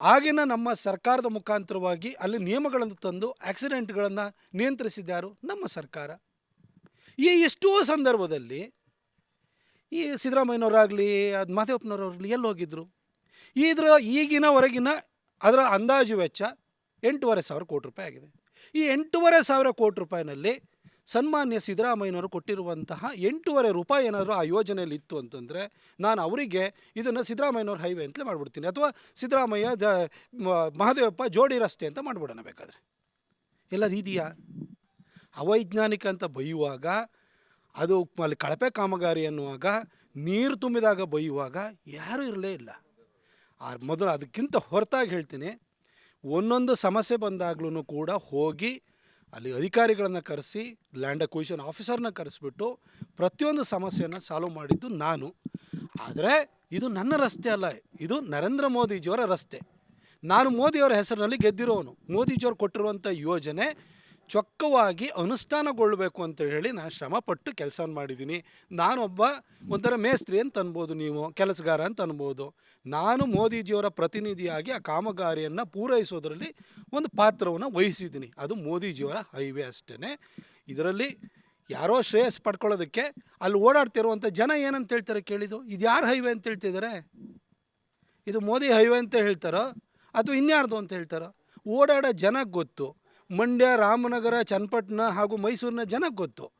ಆಗಿನ ನಮ್ಮ ಸರ್ಕಾರದ ಮುಖಾಂತರವಾಗಿ ಅಲ್ಲಿ ನಿಯಮಗಳನ್ನು ತಂದು ಆಕ್ಸಿಡೆಂಟ್ಗಳನ್ನು ನಿಯಂತ್ರಿಸಿದ್ದಾರು ನಮ್ಮ ಸರ್ಕಾರ. ಈ ಎಷ್ಟೋ ಸಂದರ್ಭದಲ್ಲಿ ಈ ಸಿದ್ದರಾಮಯ್ಯನವರಾಗಲಿ, ಅದು ಮಾದೇವಪ್ಪನವರಾಗಲಿ ಎಲ್ಲಿ ಹೋಗಿದ್ದರು ಇದರ ಈಗಿನವರೆಗಿನ ಅದರ ಅಂದಾಜು ವೆಚ್ಚ ಎಂಟೂವರೆ ಸಾವಿರ ಕೋಟಿ ರೂಪಾಯಿ ಆಗಿದೆ. ಈ ಎಂಟೂವರೆ ಸಾವಿರ ಕೋಟಿ ರೂಪಾಯಿನಲ್ಲಿ ಸನ್ಮಾನ್ಯ ಸಿದ್ದರಾಮಯ್ಯನವರು ಕೊಟ್ಟಿರುವಂತಹ ಎಂಟೂವರೆ ರೂಪಾಯಿ ಏನಾದರೂ ಆ ಯೋಜನೆಯಲ್ಲಿ ಇತ್ತು ಅಂತಂದರೆ ನಾನು ಅವರಿಗೆ ಇದನ್ನು ಸಿದ್ದರಾಮಯ್ಯನವ್ರ ಹೈವೇ ಅಂತಲೇ ಮಾಡಿಬಿಡ್ತೀನಿ. ಅಥವಾ ಸಿದ್ದರಾಮಯ್ಯ, ದ ಮಹದೇವಪ್ಪ ಜೋಡಿ ರಸ್ತೆ ಅಂತ ಮಾಡಿಬಿಡೋಣ ಬೇಕಾದರೆ. ಎಲ್ಲ ರೀತಿಯ ಅವೈಜ್ಞಾನಿಕ ಅಂತ ಬೈಯುವಾಗ, ಅದು ಅಲ್ಲಿ ಕಳಪೆ ಕಾಮಗಾರಿ ಅನ್ನುವಾಗ, ನೀರು ತುಂಬಿದಾಗ ಬೈಯುವಾಗ ಯಾರೂ ಇರಲೇ ಇಲ್ಲ. ಆ ಮೊದಲು ಅದಕ್ಕಿಂತ ಹೊರತಾಗಿ ಹೇಳ್ತೀನಿ, ಒಂದೊಂದು ಸಮಸ್ಯೆ ಬಂದಾಗ್ಲೂ ಕೂಡ ಹೋಗಿ ಅಲ್ಲಿ ಅಧಿಕಾರಿಗಳನ್ನು ಕರೆಸಿ ಲ್ಯಾಂಡ್ ಅಕ್ವಿಷನ್ ಆಫೀಸರ್ನ ಕರೆಸಿಬಿಟ್ಟು ಪ್ರತಿಯೊಂದು ಸಮಸ್ಯೆಯನ್ನು ಸಾಲ್ವ್ ಮಾಡಿದ್ದು ನಾನು. ಆದರೆ ಇದು ನನ್ನ ರಸ್ತೆ ಅಲ್ಲ, ಇದು ನರೇಂದ್ರ ಮೋದಿಜಿಯವರ ರಸ್ತೆ. ನಾನು ಮೋದಿಯವರ ಹೆಸರಿನಲ್ಲಿ ಗೆದ್ದಿರೋನು. ಮೋದಿಜಿಯವರು ಕೊಟ್ಟಿರುವಂಥ ಯೋಜನೆ ಚೊಕ್ಕವಾಗಿ ಅನುಷ್ಠಾನಗೊಳ್ಳಬೇಕು ಅಂತ ಹೇಳಿ ನಾನು ಶ್ರಮಪಟ್ಟು ಕೆಲಸ ಮಾಡಿದ್ದೀನಿ ನಾನೊಬ್ಬ ಒಂಥರ ಮೇಸ್ತ್ರಿ ಅಂತ ಅನ್ಬೋದು ನೀವು, ಕೆಲಸಗಾರ ಅಂತ ಅನ್ಬೋದು. ನಾನು ಮೋದಿಜಿಯವರ ಪ್ರತಿನಿಧಿಯಾಗಿ ಆ ಕಾಮಗಾರಿಯನ್ನು ಪೂರೈಸೋದರಲ್ಲಿ ಒಂದು ಪಾತ್ರವನ್ನು ವಹಿಸಿದ್ದೀನಿ ಅದು ಮೋದಿಜಿಯವರ ಹೈವೇ ಅಷ್ಟೇ ಇದರಲ್ಲಿ ಯಾರೋ ಶ್ರೇಯಸ್ ಪಡ್ಕೊಳ್ಳೋದಕ್ಕೆ ಅಲ್ಲಿ ಓಡಾಡ್ತಿರುವಂಥ ಜನ ಏನಂತ ಹೇಳ್ತಾರೆ ಕೇಳಿದ್ದು? ಇದು ಯಾರು ಹೈವೇ ಅಂತ ಹೇಳ್ತಿದ್ದಾರೆ ಇದು ಮೋದಿ ಹೈವೇ ಅಂತ ಹೇಳ್ತಾರೋ? ಅಥವಾ ಇನ್ಯಾರ್ದು ಅಂತ ಹೇಳ್ತಾರೋ? ಓಡಾಡೋ ಜನಕ್ಕೆ ಗೊತ್ತು. ಮಂಡ್ಯ ರಾಮನಗರ ಚನ್ನಪಟ್ಟಣ ಹಾಗೂ ಮೈಸೂರಿನ ಜನಕ್ಕೆ ಗೊತ್ತು.